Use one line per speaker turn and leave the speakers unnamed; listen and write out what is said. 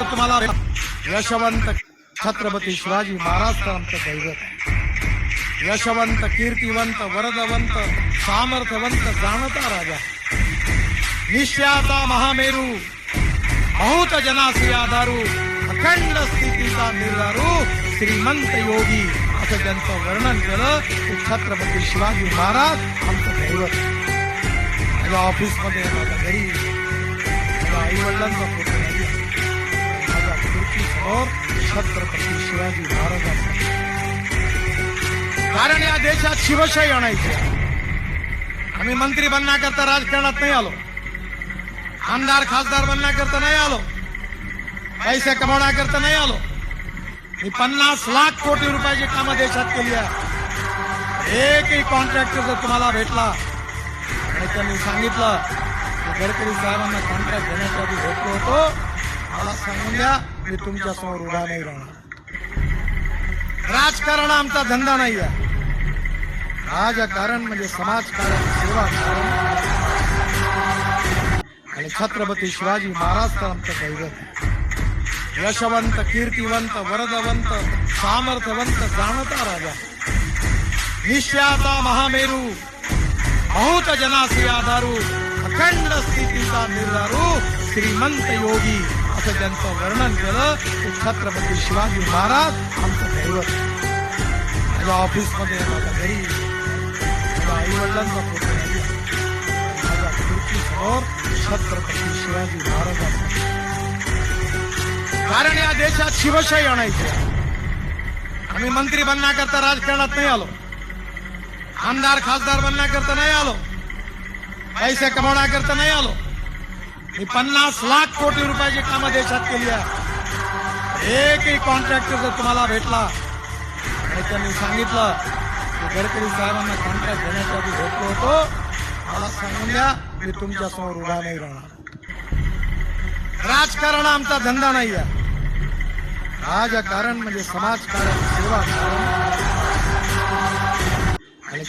तुम्हाला यशवंत छत्रपती शिवाजी महाराज तर आमचं दैवत यशवंत कीर्तिवंत वरदवंत सामर्थ्यवंत जाणता राजा. निश्चयाचा महामेरू बहुत जनासी आधारू अखंड स्थितीचा निर्धारू श्रीमंत योगी. असं त्यांचं वर्णन केलं छत्रपती शिवाजी महाराज आमचं दैवत माझ्या ऑफिसमध्ये माझ्या घरी माझ्या आई वडिलांचा फोटो नाही छत्रपती शिवाजी महाराजांचा कारण या देशात शिवशाही आणायची आम्ही मंत्री बनण्याकरता राजकारणात नाही आलो. आमदार खासदार बनण्याकरता नाही आलो. पैसे कमवण्याकरता नाही आलो. मी पन्नास लाख कोटी रुपयाची कामं देशात केली आहे एकही कॉन्ट्रॅक्टर जर तुम्हाला भेटला आणि त्यांनी सांगितलं की गडकरी साहेबांना कॉन्ट्रॅक्ट घेण्याच्या भेटलो होतो मला सांगून द्या मी तुमच्यासमोर उभा नाही राहणार. राजकारण आमचा धंदा नाही आहे राजकारण म्हणजे समाजकारण सेवा आणि छत्रपती शिवाजी महाराज तर आमचं दैवत यशवंत कीर्तिवंत वरदवंत सामर्थ्यवंत जाणता राजा. निश्चयाचा महामेरू बहुत जनासी आधारू अखंड स्थितीचा निर्धारू श्रीमंत योगी. असं त्यांचं वर्णन केलं ते छत्रपती शिवाजी महाराज आमचं दैवत. आहे. माझ्या ऑफिसमध्ये माझ्या घरी. माझ्या आई वडिलांचा फोटो नाही. माझ्या खुर्चीसमोर छत्रपती शिवाजी महाराजांचा कारण या देशात शिवशाही आणायची आम्ही मंत्री बनण्याकरता राजकारणात नाही आलो. आमदार खासदार बनण्याकरता नाही आलो. पैसे कमवण्याकरता नाही आलो. मी पन्नास लाख कोटी रुपयाची कामं देशात केली आहे. एकही कॉन्ट्रॅक्टर जर तुम्हाला भेटला त्यांनी सांगितलं की गडकरी साहेबांना कॉन्ट्रॅक्ट घेण्यासाठी आधी भेटलो होतो मला सांगून द्या मी तुमच्यासमोर उभा नाही राहणार. राजकारण आमचा धंदा नाही आहे. राजकारण म्हणजे समाजकारण सेवा आणि